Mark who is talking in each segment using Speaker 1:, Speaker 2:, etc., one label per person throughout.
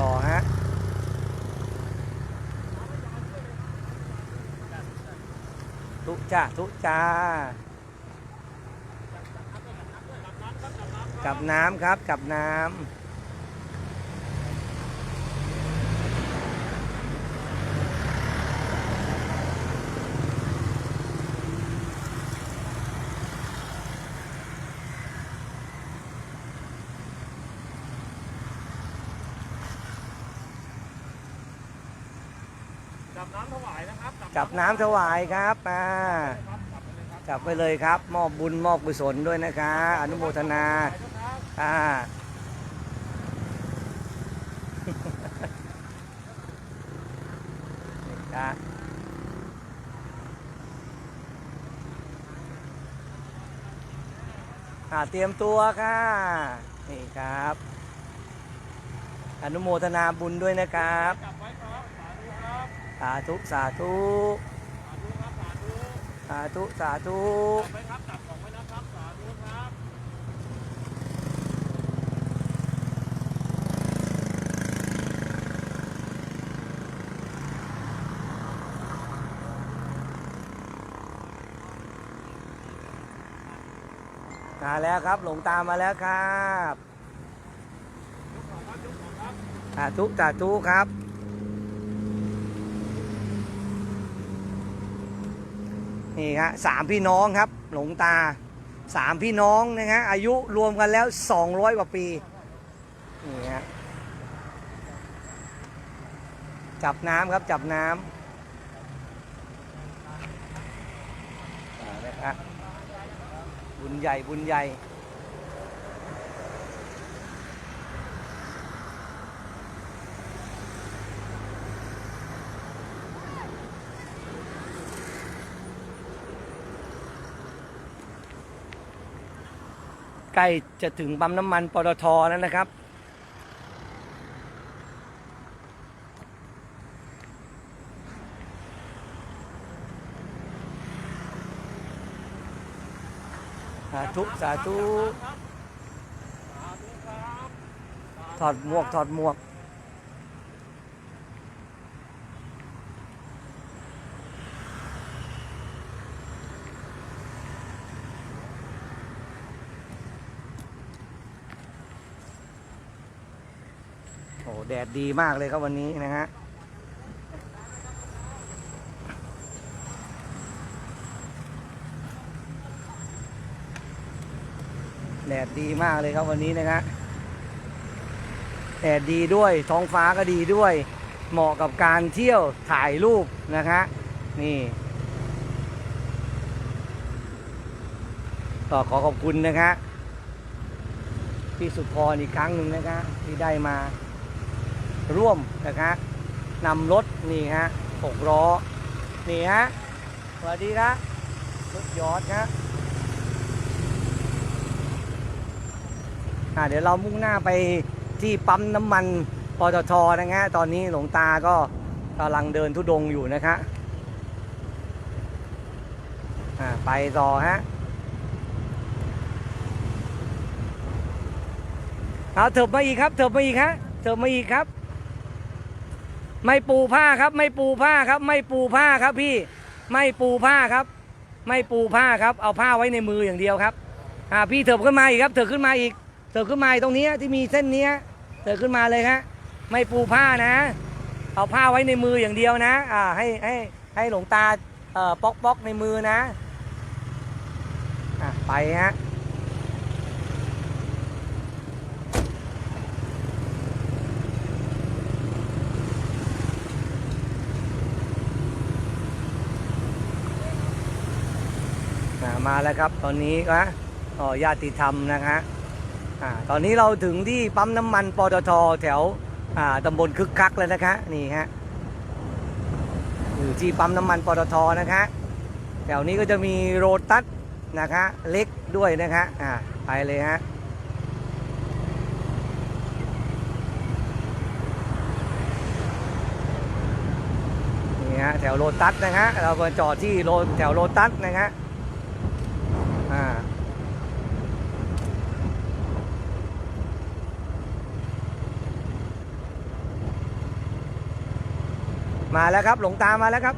Speaker 1: ต่อฮะทุจ้าทุจ้ากับน้ำครับกับน้ำ
Speaker 2: บน้ำถวายนะครับ
Speaker 1: จับน้ำถวายครับอ่าจับไปเลยครับ มอบบุญมอบกุศลด้วยนะคะ อนุโมทนาอ่าจ้ะอ่าเตรียมตัวค่ะ นี่ครับ อนุโมทนาบุญด้วยนะครับ
Speaker 2: สาธุ
Speaker 1: สาธุ สาธุ
Speaker 2: ครับสาธุ
Speaker 1: สาธุสาธุ
Speaker 2: ครับจับของไว้นะครับสาธุครับ
Speaker 1: มาแล้วครับ หลวงตามมาแล้วครับสาธุสาธุครับ นี่ฮะสามพี่น้องครับ หลวงตาสามพี่น้องนะฮะอายุรวมกันแล้วสองร้อยกว่าปีนี่ฮะจับน้ำครับจับน้ำบุญใหญ่บุญใหญ่ ใกล้จะถึงปั๊มน้ำมันปตทแล้วนะครับ สาธุ สาธุ ถอดหมวก ถอดหมวก แดดดีมากเลยครับวันนี้นะฮะแดดดีมากเลยครับวันนี้นะฮะแดดดีด้วยท้องฟ้าก็ดีด้วย เหมาะกับการเที่ยวถ่ายรูปนะคะนี่ก็ขอขอบคุณนะคะพี่สุพรอีกครั้งหนึ่งนะคะที่ได้มา ร่วมนะคะนำรถนี่ฮะหกล้อนี่ฮะสวัสดีครับรถยอดครับอ่าเดี๋ยวเรามุ่งหน้าไปที่ปั๊มน้ำมันปตทนะฮะตอนนี้หลวงตาก็กำลังเดินทุดงอยู่นะคะอ่าไปต่อฮะเอาเถิบมาอีกครับเถิบมาอีกฮะเถิบมาอีกครับ ไม่ปูผ้าครับ ไม่ปูผ้าครับ ไม่ปูผ้าครับพี่ ไม่ปูผ้าครับ ไม่ปูผ้าครับ เอาผ้าไว้ในมืออย่างเดียวครับอ่าพี่เถิบขึ้นมาอีกครับ เถิบขึ้นมาอีก เถิบขึ้นมาอีกตรงนี้ที่มีเส้นเนี้ยเถิบขึ้นมาเลยฮะไม่ปูผ้านะ เอาผ้าไว้ในมืออย่างเดียวนะอ่าให้ให้ให้หลวงตาเอ่อป๊อกป๊อกในมือนะอะไปฮะ มาแล้วครับ ตอนนี้นะอ๋อญาติธรรมนะฮะอ่าตอนนี้เราถึงที่ปั๊มน้ำมันปตทแถวอ่าตำบลคึกคักแล้วนะคะนี่ฮะอยู่ที่ปั๊มน้ำมันปตทนะคะแถวนี้ก็จะมีโรตัสนะคะเล็กด้วยนะคะอ่าไปเลยฮะนี่ฮะแถวโรตัสนะฮะเราก็จอดที่โรแถวโรตัสนะฮะ่ามาแล้วครับ หลงตามาแล้วครับ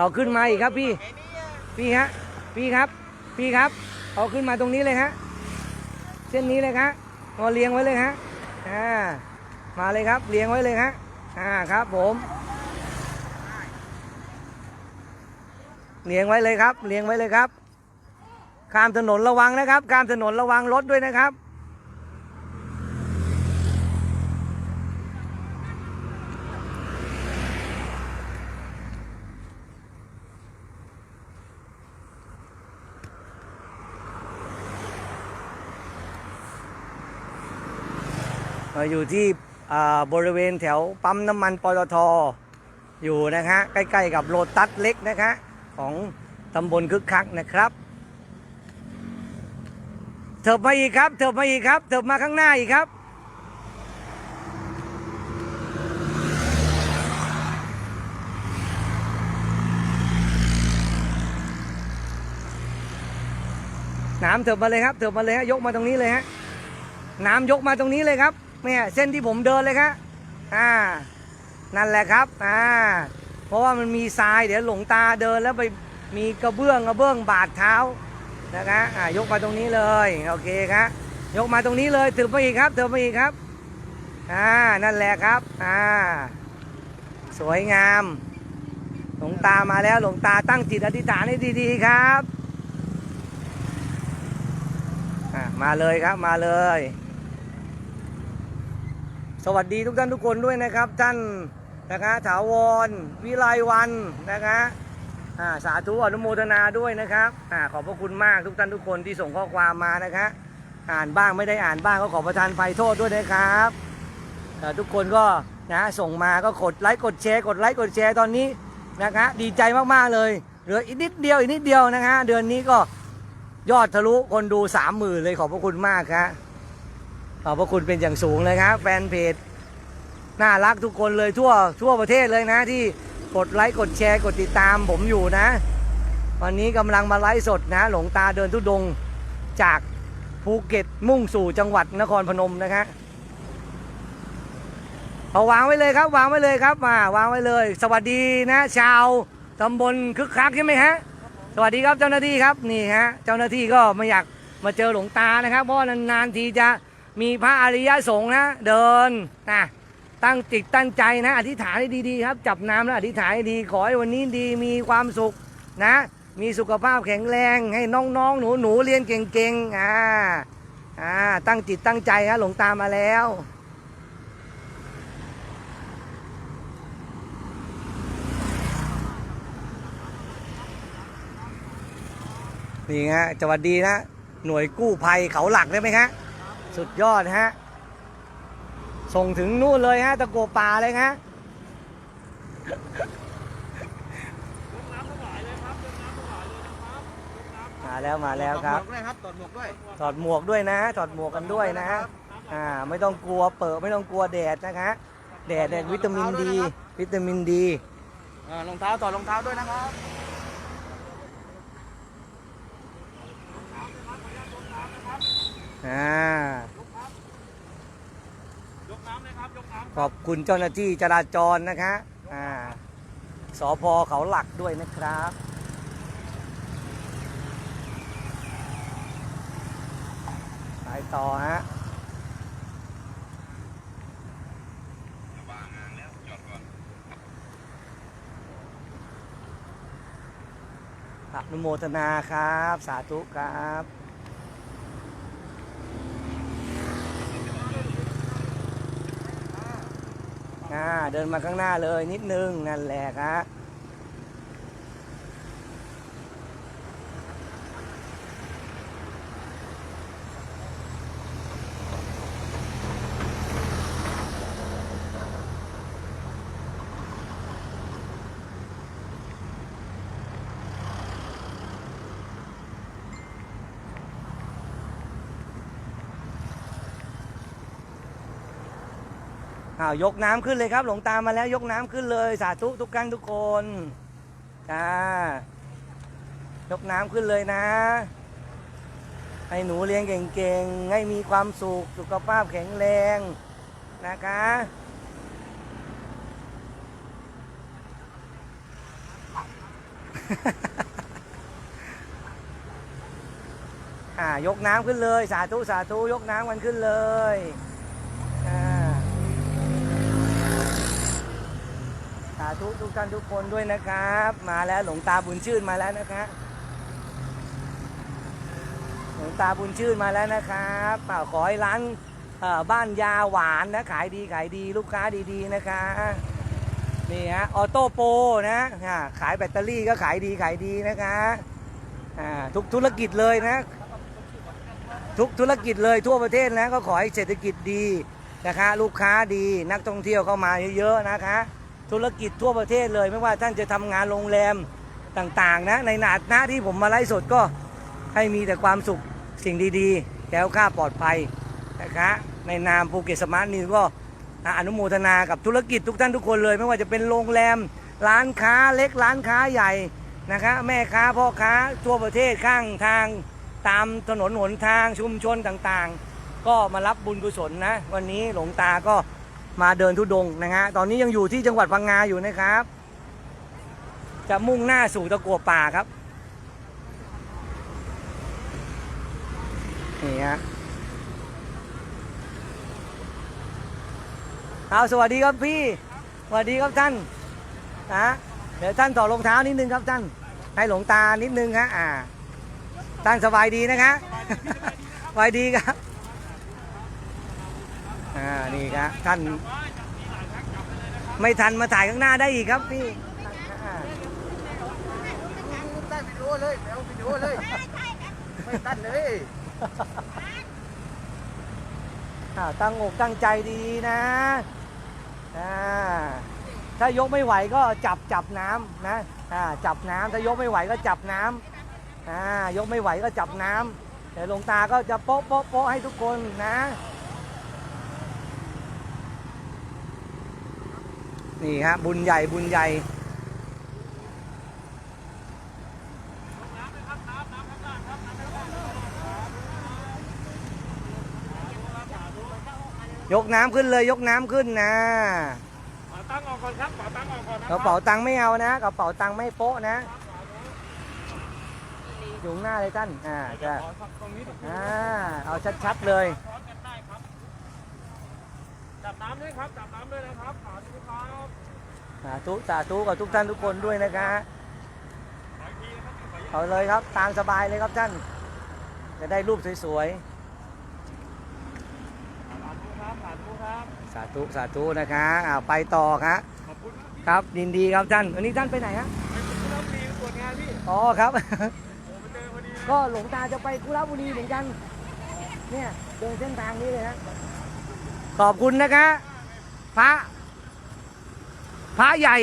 Speaker 1: เอาขึ้นมาอีกครับพี่ พี่ฮะ พี่ครับ พี่ครับเอาขึ้นมาตรงนี้เลยฮะ เส้นนี้เลยครับเอาเรียงไว้เลยฮะ อ่า มาเลยครับเรียงไว้เลยฮะ อ่าครับ ผมเรียงไว้เลยครับเรียงไว้เลยครับ ข้ามถนนระวังนะครับ ข้ามถนนระวังรถด้วยนะครับ อยู่ที่บริเวณแถวปั๊มน้ำมันปตทอยู่นะฮะใกล้ๆกับโลตัสเล็กนะคะของตำบลคึกคักนะครับเถิบมาอีกครับเถิบมาอีกครับเถิบมาข้างหน้าอีกครับ น้ำเถิบมาเลยครับเถิบมาเลยฮะยกมาตรงนี้เลยฮะน้ำยกมาตรงนี้เลยครับ เนี่ยเส้นที่ผมเดินเลยครับอ่า นั่นแหละครับ อ่า เพราะว่ามันมีทรายเดี๋ยวหลงตาเดินแล้วไปมีกระเบื้องกระเบื้องบาดเท้านะคะอ่ายกมาตรงนี้เลยโอเคครับยกมาตรงนี้เลยถือไปอีกครับถือไปอีกครับอ่านั่นแหละครับอ่าสวยงาม หลวงตามาแล้วหลวงตาตั้งจิตอธิษฐานให้ดีๆครับอะมาเลยครับมาเลย สวัสดีทุกท่านทุกคนด้วยนะครับ ท่านนะคะถาวร วิไลวันนะคะสาธุอนุโมทนาด้วยนะครับอขอบพระคุณมากทุกท่านทุกคนที่ส่งข้อความมานะคะอ่านบ้างไม่ได้อ่านบ้างก็ขอประทานไฟโทษด้วยนะครับอ่ทุกคนก็นะส่งมาก็กดไลค์กดแชร์กดไลค์กดแชร์ตอนนี้นะคะดีใจมากๆเลยเหลืออีกนิดเดียวอีกนิดเดียวนะคะเดือนนี้ก็ยอดทะลุคนดูสามหมื่นเลยขอบพระคุณมากครับ ขอบพระคุณเป็นอย่างสูงเลยครับ แฟนเพจน่ารักทุกคนเลยทั่วทั่วประเทศเลยนะที่กดไลค์กดแชร์กดติดตามผมอยู่นะ วันนี้กำลังมาไลฟ์สดนะ หลงตาเดินทุดงจากภูเก็ตมุ่งสู่จังหวัดนครพนมนะครับเอาวางไว้เลยครับ วางไว้เลยครับมาวางไว้เลย สวัสดีนะ ชาวตำบลคึกคักใช่ไหมฮะสวัสดีครับเจ้าหน้าที่ครับนี่ฮะเจ้าหน้าที่ก็ไม่อยากมาเจอหลวงตานะครับ เพราะนานๆทีจะ มีพระอริยสงฆ์นะเดินนะตั้งจิตตั้งใจนะ อธิษฐานให้ดีๆครับ จับน้ำแล้วอธิษฐานให้ดีขอให้วันนี้ดีมีความสุขนะ มีสุขภาพแข็งแรงให้น้องๆหนูๆเรียนเก่งๆอ่าอ่าตั้งจิตตั้งใจครับหลวงตามาแล้วนี่ฮะสวัสดีนะหน่วยกู้ภัยเขาหลักได้ไหมฮะ สุดยอดฮะ ส่งถึงนู่นเลยฮะ ตะโกป่าเลยฮะ
Speaker 2: ยกน้ำถวายเลยครับยกน้ำถวายเลยนะครับยกน้ำ
Speaker 1: มาแล้วมาแล้วครับ
Speaker 3: ถอดหมวกด้วยครับถอดหมวกด้วย
Speaker 1: ถอดหมวกด้วยนะ ถอดหมวกกันด้วยนะฮะ อ่า ไม่ต้องกลัวเปิดไม่ต้องกลัวแดดนะคะ แดดเนี่ยวิตามินดี วิตามินดี
Speaker 3: อ่ารองเท้าถอดรองเท้าด้วยนะครับ
Speaker 1: อ่า
Speaker 2: ยกน้ำเลยครับ ยกน้ำ
Speaker 1: ขอบคุณเจ้าหน้าที่จราจรนะคะอ่าสพเขาหลักด้วยนะครับ ไปต่อฮะอนุโมทนาครับ สาธุครับ เดินมาข้างหน้าเลยนิดนึงนั่นแหละครับ อ้าวยกน้ำขึ้นเลยครับ หลวงตามาแล้วยกน้ำขึ้นเลย สาธุทุกครั้งทุกคนจ้ายกน้ำขึ้นเลยนะ ให้หนูเลี้ยงเก่งๆ ให้มีความสุข สุขภาพแข็งแรงนะคะอ่ายกน้ำขึ้นเลย สาธุ สาธุ ยกน้ำกันขึ้นเลยอ่าสา ธุทุกท่านทุกคนด้วยนะครับ มาแล้วหลวงตาบุญชื่นมาแล้วนะครับหลวงตาบุญชื่นมาแล้วนะครับขอให้ร้านบ้านยาหวานนะขายดีขายดีลูกค้าดีๆนะคะนี่ฮะออโต้โปนะอ่าขายแบตเตอรี่ก็ขายดีขายดีนะคะทุกธุรกิจเลยนะ ทุกธุรกิจเลยทั่วประเทศนะก็ขอให้เศรษฐกิจดีนะคะ ลูกค้าดีนักท่องเที่ยวเข้ามาเยอะๆนะคะ ธุรกิจทั่วประเทศเลย ไม่ว่าท่านจะทำงานโรงแรมต่างๆนะในหนาหน้าที่ผมมาไลฟ์สดก็ให้มีแต่ความสุขสิ่งดีๆแก้วค่าปลอดภัยนะคะในนามภูเก็ตสมาร์ทนิวก็อนุโมทนากับธุรกิจทุกท่านทุกคนเลย ไม่ว่าจะเป็นโรงแรม ร้านค้าเล็กร้านค้าใหญ่นะคะแม่ค้าพ่อค้าทั่วประเทศข้างทางตามถนนหนทางชุมชนต่างๆ ก็มารับบุญกุศลนะ วันนี้หลวงตาก็ มาเดินทุดงนะฮะตอนนี้ยังอยู่ที่จังหวัดพังงาอยู่นะครับ จะมุ่งหน้าสู่ตะกัวป่าครับนี่ฮะเอาสวัสดีครับพี่สวัสดีครับท่านนะเดี๋ยวท่านต่อรองเท้านิดนึงครับท่านให้หลวงตานิดนึงฮะอ่าท่านสบายดีนะคะสบายดีครับ อ่านี่ครับท่านไม่ทันมาถ่ายข้างหน้าได้อีกครับพี่อ่า
Speaker 3: ตั้งวิดีโอเลยเอาวิดีโอเลย ไม่ตั้งเลย
Speaker 1: อ่าตั้งอกตั้งใจดีๆนะอ่าถ้ายกไม่ไหวก็จับจับน้ำนะอ่าจับน้ำถ้ายกไม่ไหวก็จับน้ำอ่ายกไม่ไหวก็จับน้ำเดี๋ยวหลวงตาก็จะโป๊ะโป๊ะโป๊ะให้ทุกคนนะ นี่ฮะบุญใหญ่บุญใหญ่ยกน้ำขึ้นเลยยกน้ำขึ้นนะ
Speaker 2: ขอตั้งออกก่อนครับขอตั้งออกก่อนนะค
Speaker 1: ก
Speaker 2: รั
Speaker 1: ระเป๋าตังค์ไม่เอานะกระเป๋าตังค์ไม่โป๊ะนะอยู่ข้างหน้าเลยท่านอ่าจะ
Speaker 2: ขอตรงนี้ตรงนี้
Speaker 1: อ่าเอาชัดๆเลย
Speaker 2: ซ้อนกันได้ครับ จับน้ำด้วยครับ จับน้ำด้วยนะครับขอดูครับ
Speaker 1: สาธุสาธุกับทุกท่านทุกคนด้วยนะคะ
Speaker 2: ขออีกทีนะครับขออีก
Speaker 1: เอาเลยครับตามสบายเลยครับท่าน จะได้รูปสวย
Speaker 2: ผ่านดูครับผ่านดูครับ
Speaker 1: ๆสาธุสาธุนะคะอ่าไปต่อครับ
Speaker 2: ขอบคุณครับ
Speaker 1: ครับยินดีครับท่านวันนี้ท่านไปไหนฮะ
Speaker 2: ไปถึงที่รับรีตรวจงานพี่
Speaker 1: อ๋อครับ
Speaker 2: โอ้ไปเจอพอดีเลย
Speaker 1: ก็หลวงตาจะไปกุราบุรีเหมือนกันเนี่ยเดินเส้นทางนี้เลยนะ ขอบคุณนะคะ พระ พระใหญ่